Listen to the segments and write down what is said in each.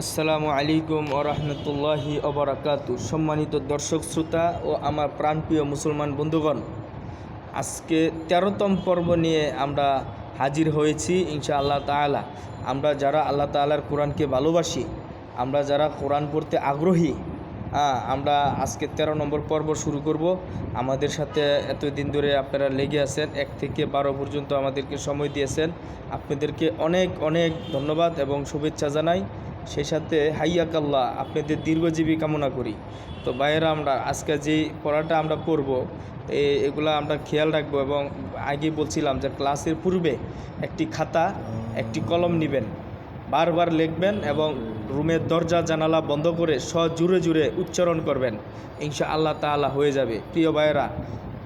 আসসালামু আলাইকুম ও রহমতুল্লাহি অবরাকাতু সম্মানিত দর্শক, শ্রোতা ও আমার প্রাণপ্রিয় মুসলমান বন্ধুগণ, আজকে তেরোতম পর্ব নিয়ে আমরা হাজির হয়েছি ইনশা আল্লাহ তাআলা। আমরা যারা আল্লাহ তাআলার কোরআনকে ভালোবাসি, আমরা যারা কোরআন পড়তে আগ্রহী হ্যাঁ আমরা আজকে তেরো নম্বর পর্ব শুরু করব। আমাদের সাথে এতদিন ধরে আপনারা লেগে আছেন, এক থেকে বারো পর্যন্ত আমাদেরকে সময় দিয়েছেন। আপনাদেরকে অনেক অনেক ধন্যবাদ এবং শুভেচ্ছা জানাই। সেই সাথে হাইয়াকাল্লাহ আপনাদের দীর্ঘজীবী কামনা করি। তো বাইরে আমরা আজকে যে পড়াটা আমরা পড়ব এগুলা আমরা খেয়াল রাখব এবং আগে বলছিলাম যে ক্লাসের পূর্বে একটি খাতা, একটি কলম নেবেন, বারবার লিখবেন এবং রুমের দরজা, জানালা বন্ধ করে স জুড়ে জুড়ে উচ্চারণ করবেন। ইনশা আল্লাহ তাআলা হয়ে যাবে। প্রিয় ভাইয়েরা,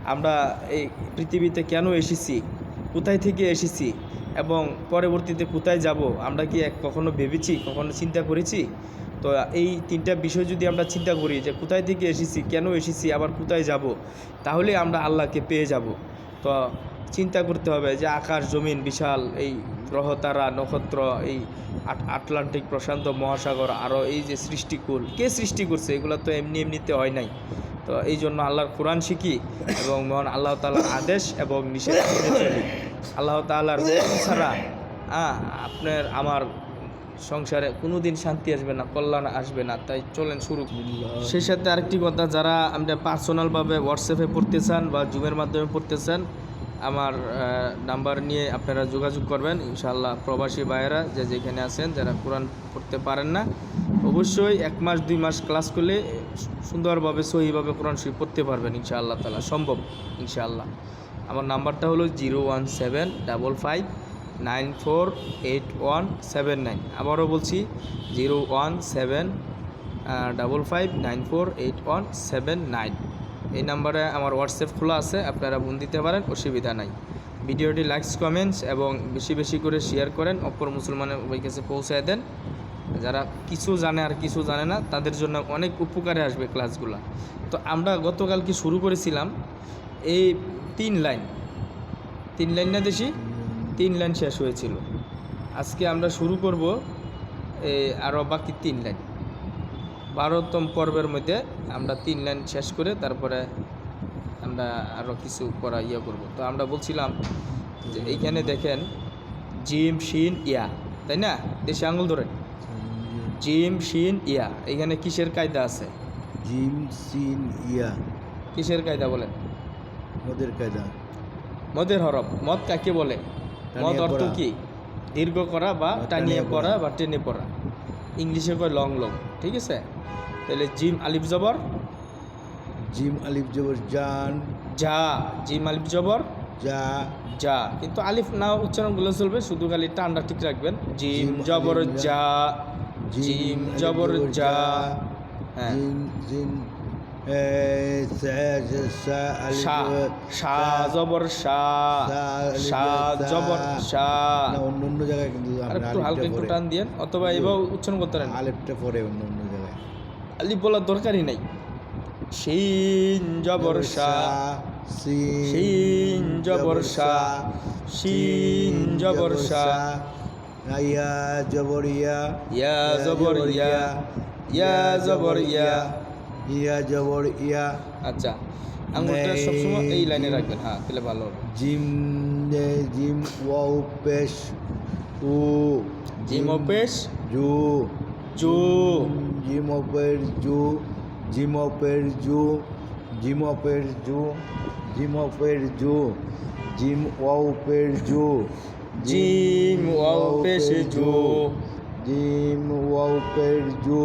আমরা এই পৃথিবীতে কেন এসেছি? কোথায় থেকে এসেছি? এবং পরবর্তীতে কোথায় যাব, আমরা কি এক কখনো ভেবেছি, কখনো চিন্তা করেছি? তো এই তিনটা বিষয় যদি আমরা চিন্তা করি যে কোথায় থেকে এসেছি, কেন এসেছি, আবার কোথায় যাব, তাহলে আমরা আল্লাহকে পেয়ে যাব। তো চিন্তা করতে হবে যে আকাশ, জমিন, বিশাল, এই গ্রহ, তারা, নক্ষত্র, এই আটলান্টিক প্রশান্ত মহাসাগর, আরও এই যে সৃষ্টিকুল, কে সৃষ্টি করছে, এগুলো তো এমনি এমনিতে হয় নাই। তো এই জন্য আল্লাহর কোরআন শিখি এবং মহান আল্লাহ তাআলার আদেশ এবং নিষেধ আল্লাহ তাআলার ছাড়া হ্যাঁ আপনার আমার সংসারে কোনো দিন শান্তি আসবে না কল্যাণ আসবে না তাই চলেন শুরু। সেই সাথে আরেকটি কথা যারা আমরা পার্সোনালভাবে হোয়াটসঅ্যাপে পড়তে চান বা জুমের মাধ্যমে পড়তে চান আমার নাম্বার নিয়ে আপনারা যোগাযোগ করবেন। ইনশাআল্লাহ প্রবাসী ভাইয়েরা যে যেখানে আছেন যারা কোরআন পড়তে পারেন না অবশ্যই এক মাস দুই মাস ক্লাস করলে সুন্দরভাবে সহিভাবে কোরআন শরীফ পড়তে পারবেন ইনশাআল্লাহ তালা সম্ভব ইনশাআল্লাহ। আমার নাম্বারটা হলো zero one seven double five nine four eight one seven nine. আবারও বলছি, zero one seven double five nine four eight one seven nine. এই নাম্বারে আমার হোয়াটসঅ্যাপ খোলা আছে, আপনারা বোন দিতে পারেন, অসুবিধা নাই। ভিডিওটি লাইকস কমেন্টস এবং বেশি বেশি করে শেয়ার করেন, অপর মুসলমানের ওই কাছে পৌঁছায় দেন। যারা কিছু জানে আর কিছু জানে না, তাদের জন্য অনেক উপকারে আসবে ক্লাসগুলো তো আমরা গতকাল কি শুরু করেছিলাম এই তিন লাইন। তিন লাইন না দেশি তিন লাইন শেষ হয়েছিল। আজকে আমরা শুরু করব এই আরও বাকি তিন লাইন। বারোতম পর্বের মধ্যে আমরা তিন লাইন শেষ করে তারপরে আমরা আরও কিছু করা ইয়ে করব। তো আমরা বলছিলাম যে এইখানে দেখেন জিম শিন ইয়া তাই না? দেশে আঙুল ধরেন। জিম শিন ইয়া এখানে কিসের কায়দা আছে? জিম সিন ইয়া। কিসের কায়দা বলেন? ওদের কায়দা। মদের হরফ মদ কাকে বলে? মদ অর্থ কি? দীর্ঘ করা বা টানিয়ে পড়া। বা টেনে পড়া। ইংলিশে কয় লং লং ঠিক আছে? তাহলে জিম আলিফ জবর। জিম আলিফ জবর জান। যা। জিম আলিফ জবর। যা। যা। কিন্তু আলিফ না উচ্চারণ করলে চলবে শুধু খালি টানটা ঠিক রাখবেন। জিম জবর যা। জিম জবর যা। হ্যাঁ। জিম জবর- অন্য অন্য জায়গায় কিন্তু একটু হালকা একটু টান অথবা এবার উচ্চারণ করতে পারেন। আলিফটা পরে অন্য অন্য জায়গায়। আলিফ বলার দরকারই নাই। শিন জবর শিন জবর শিন জবর ইয়া জবর ইয়া ইয়া। জবর ইয়া ইয়া। জবর ইয়া। ইয়া জবর ইয়া আচ্ছা আঙুলটা সবসময় এই লাইনে। রাখবেন হ্যাঁ তাহলে ভালো হবে জিম জিম ওয়াও পেশ উ জিম অপেশ জু জু জিম অপের জু জিম অপের জু জিম অপের জু জিম অপের জু জিম ওয়াও পের জু জিম ওয়াও পেশ জু জিম ওয়াও পের জু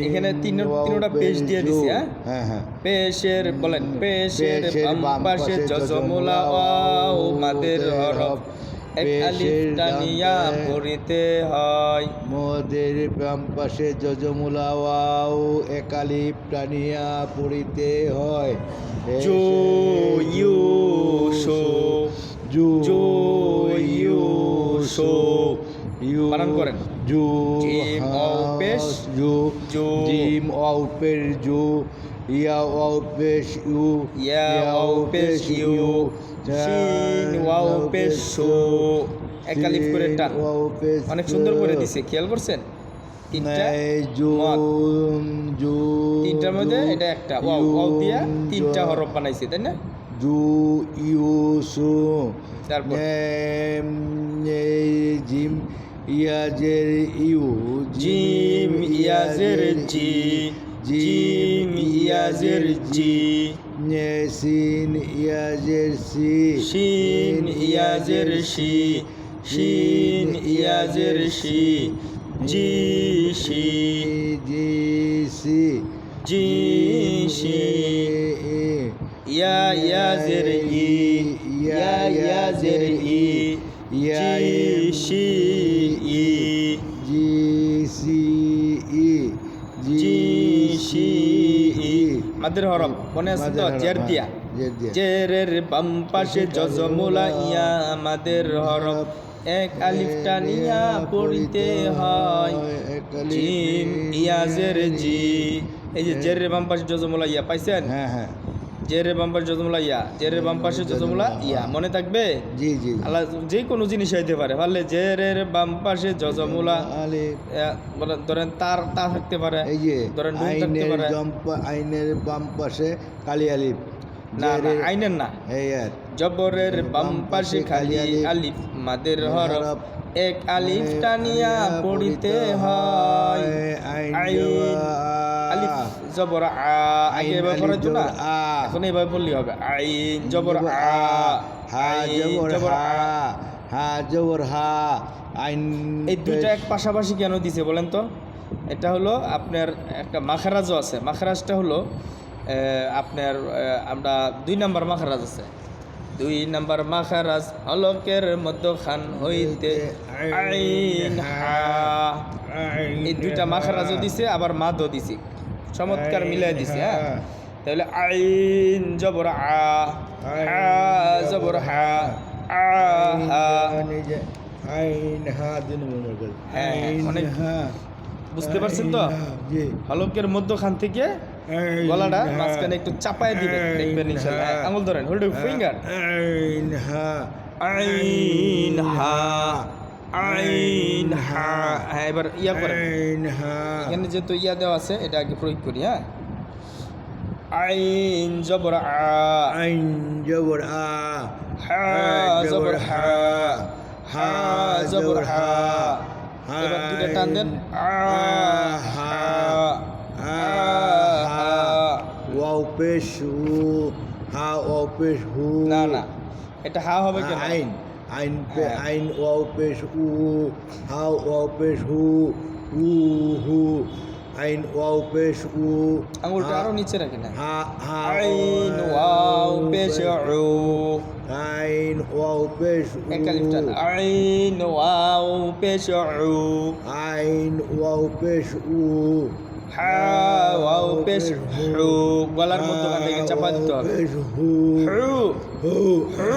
এখানে তিন- তিনোটা পেশ দিয়ে। দিছি, হ্যাঁ? হ্যাঁ হ্যাঁ পেশের বলেন পেশের বাম পাশে জজমুলা ওয়াও মাদের হরফ এক আলিফ টানিয়া পড়িতে হয় মোদের বাম পাশে যজমুলা ওয়াও একালিপ টানিয়া পড়িতে হয় জু ইউ শো জু জু ইউ শো ইউ বানান করেন। জু জু জু। জিম ওয়াও পেশ জু ইয়া ওয়াও পেশ ইউ ইয়া ওয়াও পেশ ইউ শিন ওয়াও পেশ শো একালিফ করে টান অনেক সুন্দর করে দিছে খেয়াল করছেন তিনটার মধ্যে এটা একটা। ওয়াও ওয়াও দিয়া তিনটা হরফ বানাইছে তাই না? জু ইউ সু তারপর? জিম ইয়াজের ইউ জিম ইয়াজের জি জিম ইয়াজের জি। সিন ইয়াজের সি শিন ইয়াজের শি শিন ইয়াজের শি জি শি জি সি জি শি ইয়া ইয়াজের ই ইয়া ইয়াজের ই জি মাদের হরম মনে আছে তো? জের দিয়া দিয়া জেরের বাম পাশে জজমুলা। ইয়া আমাদের হরম। এক আলিফ টানিয়া পড়িতে হয়। জিম ইয়াজের জি। এই যে জেরের বাম পাশে জজমুলা ইয়া পাইছেন? হ্যাঁ হ্যাঁ। জেরের বাম পাশে জজমুলা ইয়া জেরের বাম পাশে জজমুলা ইয়া মনে থাকবে? জি জি। আল্লাহ যে কোনো জিনিস হইতে পারে। পারলে জেরের বাম পাশে ইয়া, ধরেন তার তা থাকতে পারে এই যে ধরেন আইনের আইনের বাম পাশে কালি আলিফ। না না আইনের না। জবরের বাম পাশে খালি আলিফ। মাদের হরফ। এক আলিফ টানিয়া পড়িতে হয়। আলিফ জবর আ। আগে এবার পড়ে তো না। আ। এখন এবার পড়লি হবে। আইন জবর আ। হা জবর আ। হা জবর হা। আইন এই দুইটা এক পাশাপাশি কেন দিছে বলেন তো? এটা হলো আপনার একটা মাখারাজও আছে। মাখারাজটা হলো আপনার আমরা দুই নাম্বার মাখারাজ আছে। দুই নাম্বার মাখারাজ হলকের মধ্যখান হইতে আইন এই দুইটা মাখারাজও দিছে আবার মাদও দিছে। চমৎকার মিলাই দিছে হ্যাঁ? তাহলে আইন জবর আ হা জবর হা। আ আইন হা। দিন হ্যাঁ, হা। বুঝতে পারছেন তো? হলকের মধ্যখান থেকে গলাটা হা, মাঝখানে একটু চাপায় আইন দেখবেন ইনশাআল্লাহ হ্যাঁ, আঙুল ধরেন হোল্ড ফিঙ্গার আইন হা আইন হা আইন হা। হ্যাঁ এবার ইয়া করেন। আইন হা। এখানে যেহেতু ইয়া দেওয়া আছে এটা আগে প্রয়োগ করি হ্যাঁ। আইন জবর আ। আইন জবর আ। হা জবর হা। হা। জবর হা। এবার দুটো টান দেন। আ। হা ওয়াও পেশ হু হা ওয়াও পেশ হু। না না এটা হা হবে কেন আইন আইন পে হ্যাঁ। আইন ওয়াও পেশ উ হা ওয়াও পেশ হু উ হু আইন ওয়াও পেশ উ আঙুলটা আরও নিচে রাখেন হ্যাঁ। হা হা আইন ওয়াও পেশ উ আইন ওয়াও পেশ উ এক আলিফ আইন ওয়াও পেশ উ আইন ওয়াও পেশ উ হা ওয়াও পেশ হু গলার মধ্যখান থেকে চাপা দিতে হবে হু হু হু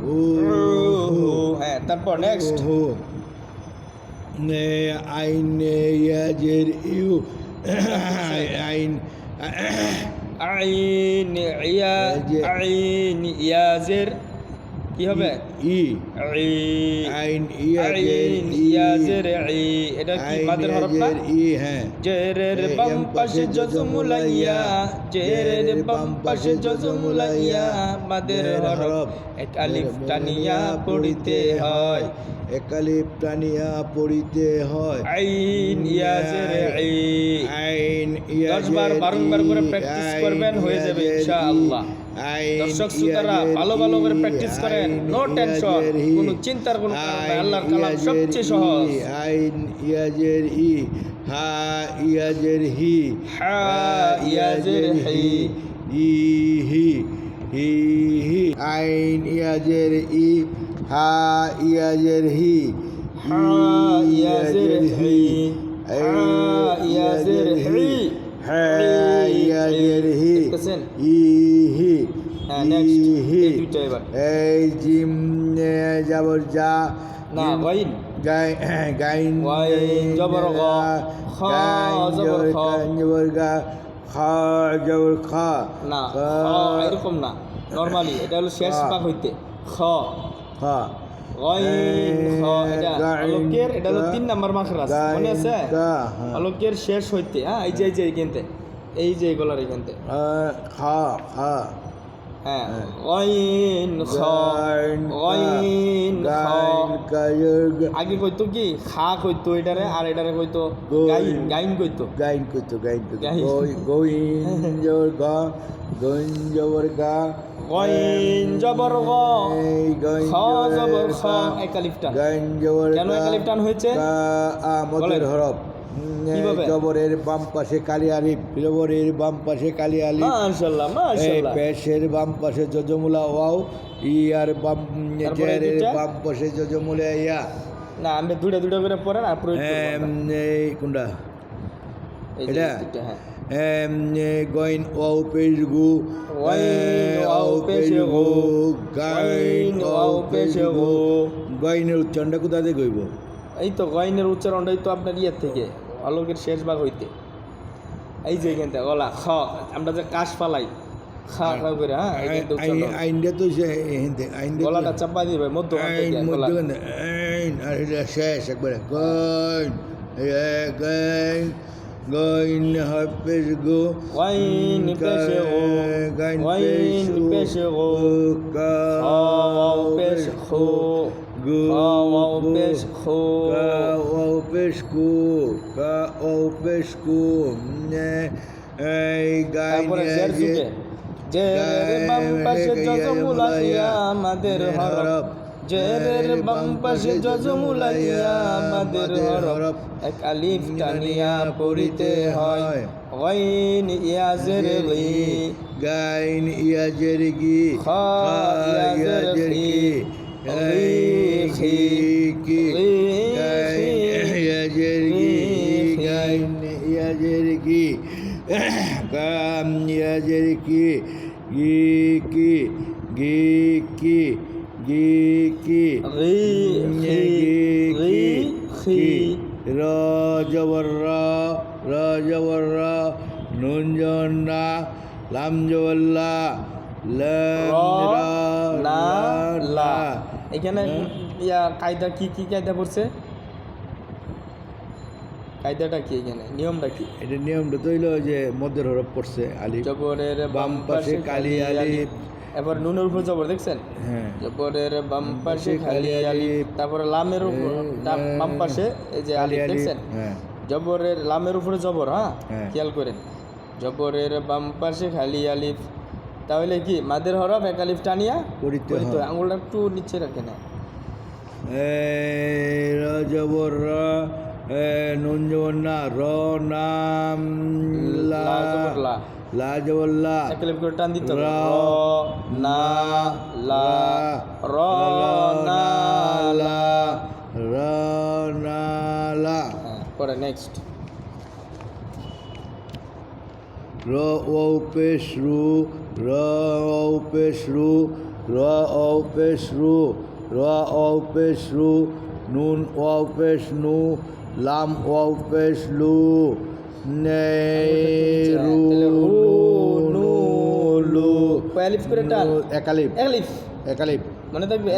হু হ্যাঁ তারপর নেক্সট হু নে আইন ইয়াজের ইউ আইন আইন ইয়া আইন ইয়াজের কি হবে? ই আইন ই আইন ইয়াজের ই এটা কি মাদের হরফ না? ই হ্যাঁ। জেরের বাম পাশে জজমুলাইয়া জেরের বাম পাশে জজমুলাইয়া মাদের হরফ। এক আলিফ টানিয়া পড়িতে হয়। একালিপ টানিয়া পড়িতে হয়। আইন ইয়াজের আইন দশ বার বারংবার করে প্র্যাকটিস করবেন হয়ে যাবে ইনশাআল্লাহ। দর্শক শ্রোতারা ভালো ভালো করে প্র্যাকটিস করেন নো টেনশন কোনো চিন্তার কোনো কারণ নাই আল্লাহর কালাম সবচেয়ে সহজ। আইন ইয়াজের ই হা ইয়াজের হি হা ইয়াজের হি ই হি হি হি আইন ইয়াজের ই হা ইয়াজের হি হা ইয়াজের হি হা ইয়াজের হি। হা ইয়াজের হি দেখতেছেন? ই হি হ্যাঁ নেক্সট ই হি। এই জিম যাবর যা না গাইন। ওয়াইন জবর গ, খ। জবর খ। জবর গা খ খা জবর খা। না খ এরকম না। নরমালি এটা হলো শেষ পাক হইতে। খ। খ এটা হলো তিন নাম্বার মাখরাজ মনে আছে। অলকের শেষ হইতে হ্যাঁ এই যে এই যে এইখানতে এই যে এগুলার এইখানতে হ্যাঁ আগে কইতো কি খা কইতো এটারে আর এটারে কইতো গইন। গাইন গাইন কইতো গাইন করতো গাইন করতো গাইন। গা গইন গা গইন জবর গ খ জবর খ গাইন জবর কেন গা, একালিফটান হয়েছে আমাদের হরফ জবরের বাম পাশে কালি আলিফ জবরের বাম পাশে কালি আলিফ। মাশাআল্লাহ মাশাআল্লাহ পেশের বাম পাশে যজমুলা ওয়াও ই আর বাম জেরের বাম পাশে যজমুলা ইয়া। না আমি দুইটা দুইটা করে পড়েন আর প্রয়োগ করব এই কোনটা? এটা? হ্যাঁ। গইন ওয়াও পেশ গু ওয়াও পেশে গো গাইন ওয়াও পেশ গু গইনের উচ্চারণটা কোথা থেকে কইব এই তো গয়নের উচ্চারণটাই তো আপনার ইয়ের থেকে অলোকের শেষ ভাগ হইতে এই যে এখান থেকে গলা খ আমরা যে কাশ ফালাই খা খা করে হ্যাঁ। আইনটা তো গলাটা চাপা দিবে মধ্য আইন আর শেষ একবারে গইন এ, গইন গইন হাফেজ গো ওয়াইন পেশে গো গাইন ওয়াইন পেশে গো কা খ ওয়াও পেশ খো গু খ ওয়াও পেশ খো কা ওয়াও পেশ কু কা ওয়াও পেশ কু নে এই গাইন তারপরে জের যুগে জেরের বাম পাশে জজমুলাইয়া আমাদের হরফ জেরের বাম পাশে জজমুলাইয়া আমাদের হরফ এক আলিফ টানিয়া পড়িতে হয় গইন ইয়াজের লি গাইন ইয়াজের গি খা ইয়াজের খি রি খি কি রি গাইন খি ইয়াজের গি গাইন ইয়াজের গি কাম ইয়াজের কি গি কি গি কি গি কি? রি খি জবর র র জবর র নুন জবর না লাম জবর লা লা। এখানে ইয়া কায়দা কি কি কায়দা পড়ছে? কায়দাটা কি এখানে? নিয়মটা কি? এটা নিয়মটা তো হইল যে মধ্যের হরফ পড়ছে আলিফ। জবরের বাম পাশে কালি আলিফ। এবার নুনের উপর জবর দেখছেন? হ্যাঁ। জবরের বাম পাশে খালি আলিফ তারপরে লামের উপর বাম পাশে এই যে আলিফ দেখছেন? হ্যাঁ। জবরের লামের উপরে জবর হ্যাঁ? হ্যাঁ। খেয়াল করেন। জবরের বাম পাশে খালি আলিফ। তাহলে কি মাদের হরফ এক আলিফ টানিয়া? পড়িতে হয়। আঙুলটা একটু নিচে রাখে না জবর নুন জবর না র নাম লা। লা জবর লা। লা জবর লা করে টান দিতে র না লা র না লা র না লা। হ্যাঁ, পরে নেক্সট র ও পেশ রু র ও পেশ রু র ও পেশ রু র ও পেশ রু নুন ও পেশ নু লাম ও পেশ লু লু করে টান? নু, একালিপ এক আলিফ একালিপ মনে থাকবে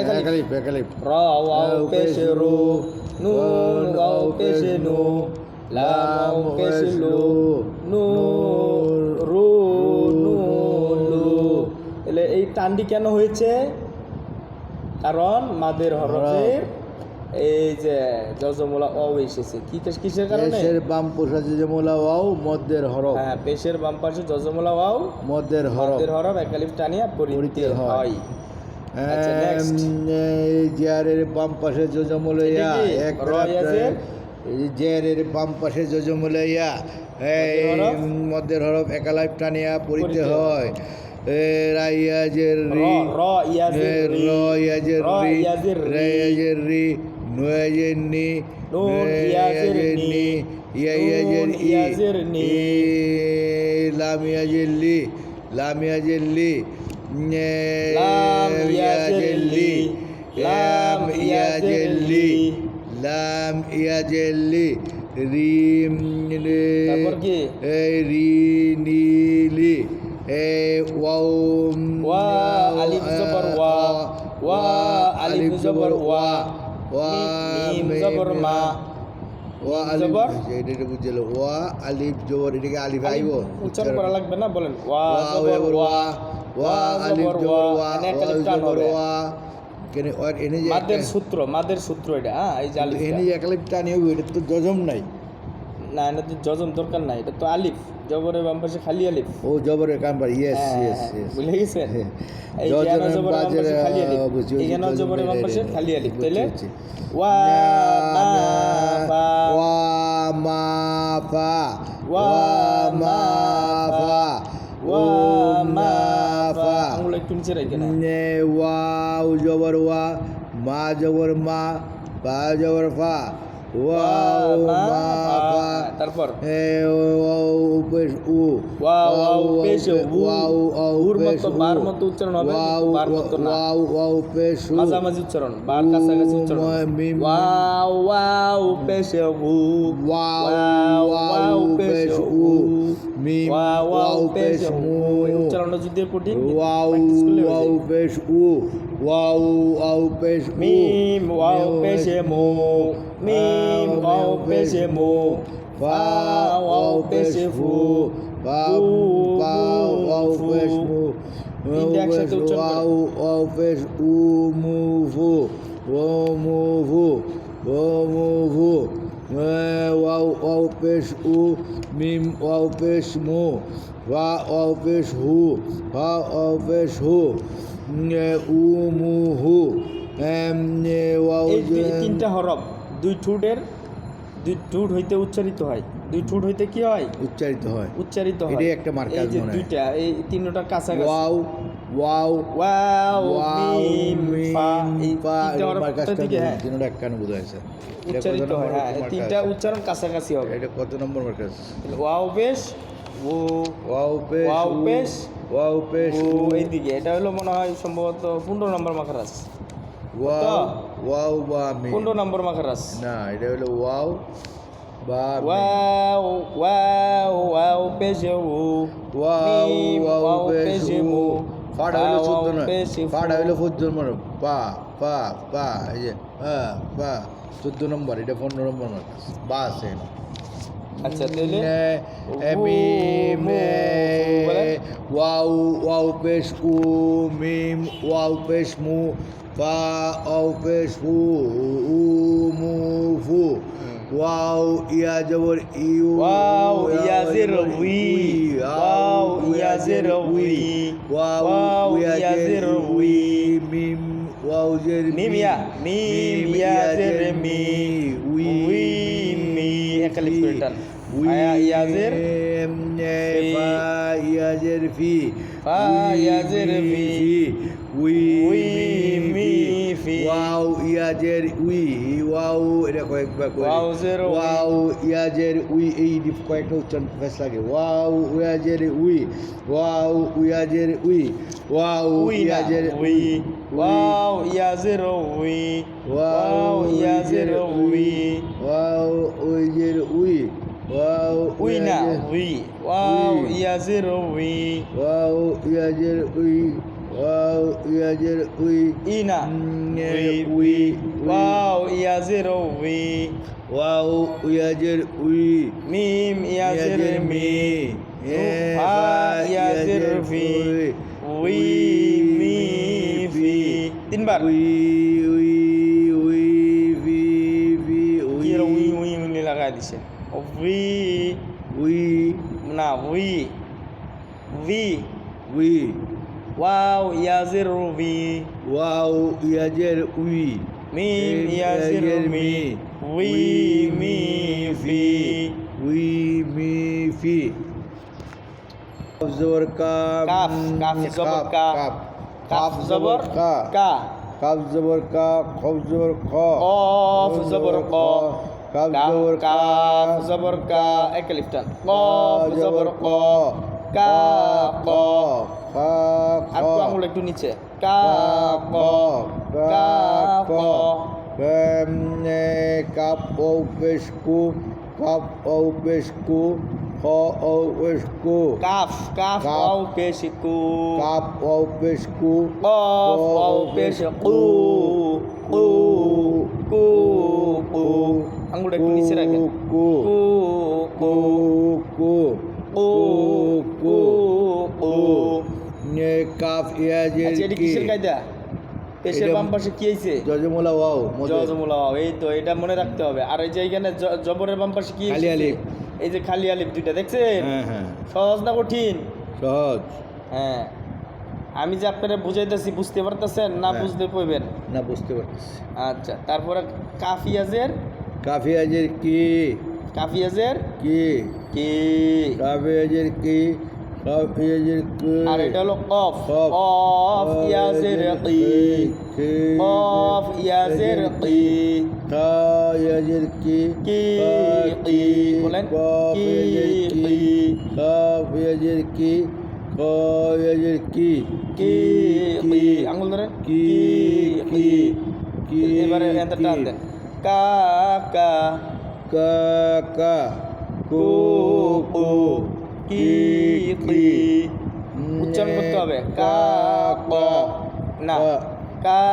র ওয়াও পেশে রু নুন ওয়াও পেশে নু লাম ওয়াও পেশে লু নু রু নু লু তাহলে এই টানটি কেন হয়েছে? কারণ মাদের হরফের এই যে জজমুলা অ এসেছে। কি কিসের কারণে? দেশের বাম পোষাছে যে মোলা ওয়াও মধ্যের হরফ। হ্যাঁ পেশের বাম পাশে জজমুলা ওয়াও হরফ। একালিফ টানিয়া পরিতে হয়। হয়। আচ্ছা. জিয়ারের বাম পাশে যজমুলাইয়া এটা কি? এক র জিয়ারের বাম পাশে যজমুলাইয়া এই মধ্যের হরফ? একালাইফ টানিয়া পড়িতে হয়। রাইয়াজের রি। র ইয়াজের রি। রাইয়াজের রি। নুয়াজের নি নুন ইয়াজের নি, ইয়া ইয়াজের নুন ই ইয়াজের নি। ই, লাম ইয়াজের লি লাম ইয়াজের লি নে, লাম ইয়াজের লি, লাম ইয়াজের লি লি। ওয়া আলিফ আলিফ জবর ওয়া ওয়া মিম জবর মা ওয়া মিম আলিফ জবর? এটা এটা বুঝলো ওয়া আলিফ জবর এটাকে আলিফ আইব উচ্চারণ করা লাগবে না বলেন ওয়া ওয়া জবর ওয়া ওয়া আলিফ জবর ওয়া এনে ওয়া জবর ওয়া কেন আর এনে যে মাদের সূত্র মাদের সূত্র এটা হ্যাঁ এই যে আলিফ এনে যে টানি তো জজম নাই না এটা তো যজম দরকার নাই এটা তো আলিফ জবরের বাম পাশে খালি আলিফ। ও জবরের কাম পারি ইয়েস ইয়েস ইয়েস বুঝে গেছেন? হ্যাঁ। এই এখানে জবরের বাম পাশে খালি আলিফ। জজমের জবরের বাম পাশে খালি আলিফ বুঝছি। ওয়া মা ওয়া মা ফা। ওয়া মা ফা। ওয়া মা ফা। ফা। আঙুল একটু নিচে রাখেন নে ওয়াও জবর ওয়া। মা জবর মা। ফা জবর ফা। তারপর উচ্চারণ হবে। মাঝামাঝি উচ্চারণ বার কাছাকাছি উচ্চারণ ওয়াও ওয়াও পেশ উ ওয়াও ওয়াও পেশ উ ওয়াও ওয়াও পেশ উ উচ্চারণটা যদি কঠিন ওয়াও ওয়াও। পেশ উ ওয়াও ওয়াও পেশ মিম ওয়াও পেশ মু মিম ওয়াও পেশ মু ফা ওয়াও পেশ ফু ফা ফা ওয়াও পেশ মু। ওয়াও ওয়াও পেশ উ মু ফু ও মু ফু ও মু ফু ওয়াও ওয়াও পেশ উ মিম ওয়াও পেশ মু ফা ওয়াও পেশ হু ফা ওয়াও পেশ হু এ, উ মু হু এম এ, ওয়াও এই দুই- জেম, তিনটা হরফ দুই ঠুটের দুই ঠুট হইতে উচ্চারিত হয়। দুই ঠুট হইতে কি হয়? উচ্চারিত হয়। উচ্চারিত হয়। এটাই একটা মার্কাজ মনে হয়। দুইটা এই তিনটা কাছাকাছি। ওয়াও ওয়াও ওয়াও ওয়াও মিম ফা এই মার্কাজটা হ্যাঁ। তিনটা একখানে যাচ্ছে এটা উচ্চারিত হয় হ্যাঁ তিনটা উচ্চারণ কাছাকাছি হবে। এটা কত নম্বর মার্কাজ? ওয়াও পেশ ও ওয়াও পেশ ওয়াও পেশ, ওয়াও পেশ ও এইদিকে এটা হলো মনে হয় সম্ভবত পনেরো নম্বর মাখারাস ওয়াও ওয়াও বা মিম পনেরো নম্বর মাখারাস না এটা হলো ওয়াও বা। ওয়াও ওয়াও ওয়াও পেশ ও ওয়াও ওয়াও পেশ মু, ফাটা হইল চোদ্দ নয়। পেশ ফু। ফাটা হইল চোদ্দ নম্বর। পা পা পা এই যে হ্যাঁ পা। চোদ্দ নম্বর এটা পনেরো নম্বর মার্কাজ বা আছে তাহলে এ মিম মু, ফু বলেন। ওয়াও ওয়াও পেশ উ মিম ওয়াও পেশ মু ফা ওয়াও পেশ ফু উ মু ফু ওয়াও ইয়া জবর ইউ ওয়াও ইয়া জের উই ওয়াও ইয়া জের উই ওয়াও ইয়া জের উই মিম ওয়াও জের মিম ইয়া মিম ইয়া জের মি উই উই মি একালিপ করে টান আয়া ইয়া জের ফি। ফা ইয়া জের ফি ফা ইয়া জের ফি। উই উই মি ফি। ওয়াও ইয়া জের উই ওয়াও এটা কয়েকবার করি ওয়াও জের। ওয়াও ইয়া জের উই এই কয়েকটা উচ্চারণ ফেস লাগে ওয়াও ইয়া জের উই ওয়াও ইয়া জের উই ওয়াও উই ইয়া উই ওয়াও ইয়া জের উই ওয়াও ইয়া জের উই ওয়াও উই উই ওয়াও উই ইয়া না উই উই। ইয়া জের উই ওয়াও ইয়া জের উই ইয়া জের উই ই না Mm, উই উই, উই উই। ওয়াও ইয়া জের উই ওয়াও ইয়া জের উই মিম ইয়া ইয়া জের জের মি মি এ ফা ইয়া জের ফি উই উই না উই উই উই ওয়াও ইয়া জের উই ওয়াও ইয়া জের উই মিম ইয়া জের মি উই মি ফি উই মি ফি জবর কাফ কাফ, জবর। কাফ কাফ জবর কা কাফ জবর কা খফ জবর খ কফ জবর ক كاف زبر كاف زبر كا اكلفتان قاف زبر قا কা ক খা আর তো আঙুল একটু নিচে। কা ক কা ক কাপ ও পেশকু কাপ ও পেশকু খ ও পেশকু। কাফ কাফ ও কাপ কু কু। কু। আঙ্গুলটা একটু নিচে রাখেন। কো? আচ্ছা, কি ওয়াও এই তো এটা মনে রাখতে হবে। আর এই যে এখানে জবরের কি এই যে খালি আলিফ দুইটা দেখছেন? হ্যাঁ সহজ না কঠিন? সহজ। হ্যাঁ। আমি যে আপনারা বুঝাইতেছি বুঝতে না বুঝতে না বুঝতে আচ্ছা তারপরে কাফিয়াজের কাফিয়াজের কি কাফিয়াজের কি কি কাফিয়াজের কি কাফিয়াজের কি আর এটা হলো কফ কফ। কফ ইয়াজের কি কি কফ ইয়াজের কি কাফিয়াজের কি কি কি বলেন কি কাফিয়াজের কি কি কাফিয়াজের কি কাফিয়াজের কি কি কি আঙ্গুল ধরেন কি কি কি এবারে এন্টার টান দেন কা কা কা কা কু কু কি কি উচ্চারণ করতে হবে কা ক না কা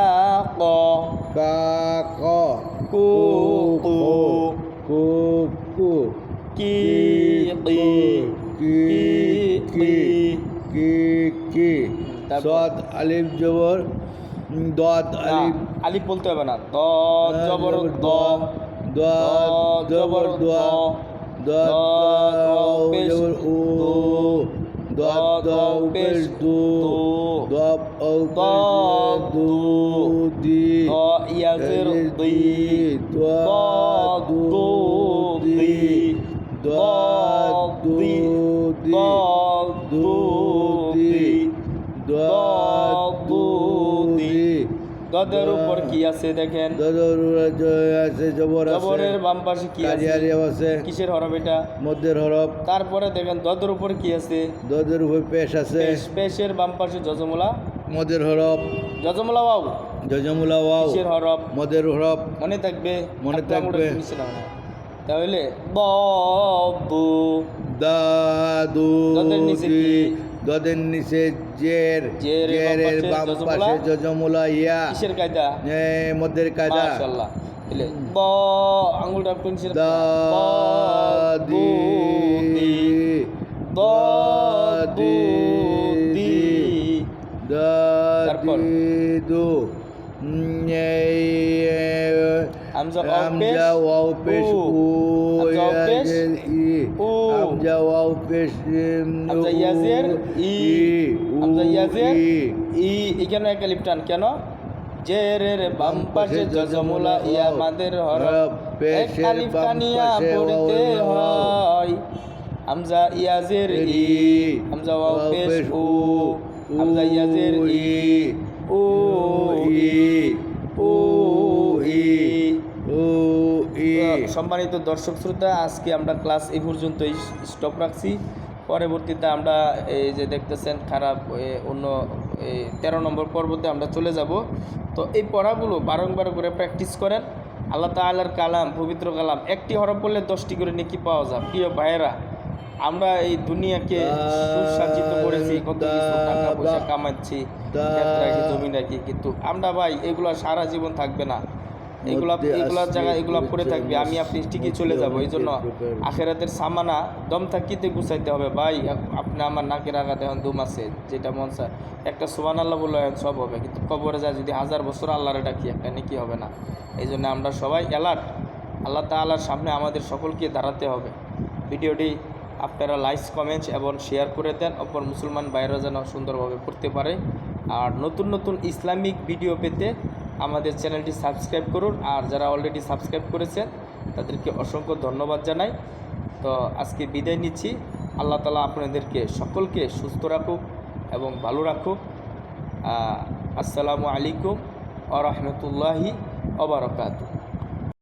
ক কা ক কু কু কু কু কি কি কি কি কি কি? সদ আলিফ জবর না, আলিফ। আলিফ বলতে হবে না। দ। জবর দ। দ। জবর দ দ জবর উ দ। দ পেশ দু। দ। ও দ দু দি। দ। ইয়াজের দি। দ দ দু দি। দ। দ দি দি। দ। দু দদের উপর কি আছে দেখেন? আছে জবর আছে জবরের বাম পাশে কি আছে? আছে কিসের হরফ এটা? মধ্যের হরফ। তারপরে দেখেন দদের উপর কি আছে? দদের উপর পেশ আছে। পেশের বাম পাশে যজমুলা। মদের হরফ। যজমুলা বাউ জজমুলা ওয়াও। কিসের হরফ? মদের হরফ। মনে থাকবে? মনে থাকবে। তাহলে ববু। দাদু দদের নিচে? দদের নিচে জের জেরের বাম পাশে যজমুলা ইয়া। কিসের কায়দা? এ মধ্যের কায়দা। মাশাআল্লাহ। তাহলে ব আঙ্গুলটা একটু নিচে দা দি দা। দি দি দি। দু আমজা ওয়াও পেশ ওয়াও পেশ হামজা ওয়াও পেশ হামজা ইয়াজের ই হামজা ইয়াজের ই। এখানে একটা লিপটান কেন? জেরের বাম পাশে জজমুলা ইয়া মাদের হরফ এক আলিফ পাশে পড়তে হয়। হামজা ইয়াজের ই হামজা ওয়াও পেশ উ হামজা ইয়াজের ই উ ই। উ ই। সম্মানিত দর্শক শ্রোতা, আজকে আমরা ক্লাস এই পর্যন্তই স্টপ রাখছি। পরবর্তীতে আমরা এই যে দেখতেছেন খারাপ অন্য তেরো নম্বর পর্বতে আমরা চলে যাব। তো এই পড়াগুলো বারংবার করে প্র্যাকটিস করেন। আল্লাহ তাআলার কালাম, পবিত্র কালাম, একটি হরফ বললে দশটি করে নেকি পাওয়া যায়। প্রিয় ভাইয়েরা, আমরা এই দুনিয়াকে সুসজ্জিত করেছি, কত টাকা পয়সা কামাচ্ছি জমি রাখি কিন্তু আমরা ভাই, এগুলো সারা জীবন থাকবে না। এগুলা মধ্যে এগুলা জায়গা এগুলা পড়ে থাকবে। আমি আপনি ঠিকই চলে যাব এই জন্য আখেরাতের সামানা দম থাকিতে গুছাইতে হবে। ভাই আপনি আমার নাকের আঘাতে এখন দুম আছে যেটা মন চায়। একটা সুবান আল্লাহ বললে সব হবে কিন্তু কবরে যায় যদি হাজার বছর আল্লাহরে ডাকি একটা নাকি হবে না। এই জন্য আমরা সবাই অ্যালার্ট। আল্লাহ তাআলার সামনে আমাদের সকলকে দাঁড়াতে হবে। ভিডিওটি আপনারা লাইক কমেন্টস এবং শেয়ার করে দেন। অপর মুসলমান বাইরে যেন সুন্দরভাবে পড়তে পারে। আর নতুন নতুন ইসলামিক ভিডিও পেতে আমাদের চ্যানেলটি সাবস্ক্রাইব করুন। আর যারা অলরেডি সাবস্ক্রাইব করেছেন, তাদেরকে অসংখ্য ধন্যবাদ জানাই। তো আজকে বিদায় নিচ্ছি। আল্লাহ তালা আপনাদেরকে সকলকে সুস্থ রাখুক এবং ভালো রাখুক। আসসালামু আলাইকুম আ রহমতুল্লাহি অবরকাত